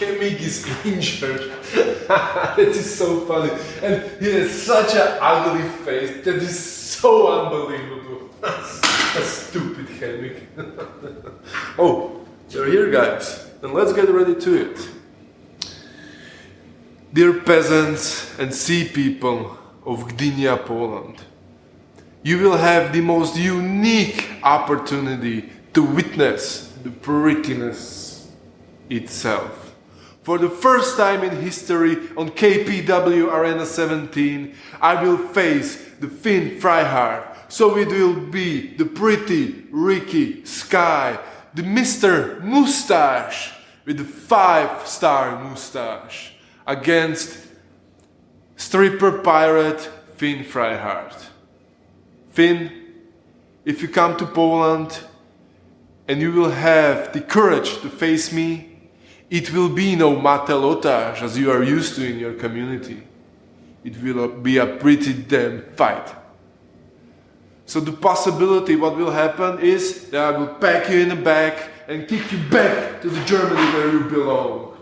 Helmig is injured. that is so funny. And he has such an ugly face that is so unbelievable. Stupid Helmig. oh, you're here, guys. And let's get ready to it. Dear peasants and sea people of Gdynia, Poland, you will have the most unique opportunity to witness the prettiness itself. For the first time in history on KPW Arena 17, I will face the Finn Freihardt. So it will be the pretty Ricky Sky, the Mr. Mustache with the five star mustache against stripper pirate Finn Freihardt. Finn, if you come to Poland and you will have the courage to face me, it will be no matelotage as you are used to in your community. It will be a pretty damn fight. So the possibility what will happen is that I will pack you in the back and kick you back to the Germany where you belong.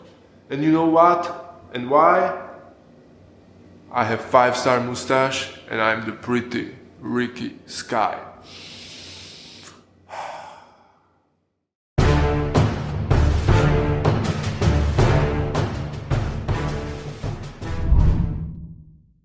And you know what? And why? I have five star mustache and I'm the pretty Ricky Sky.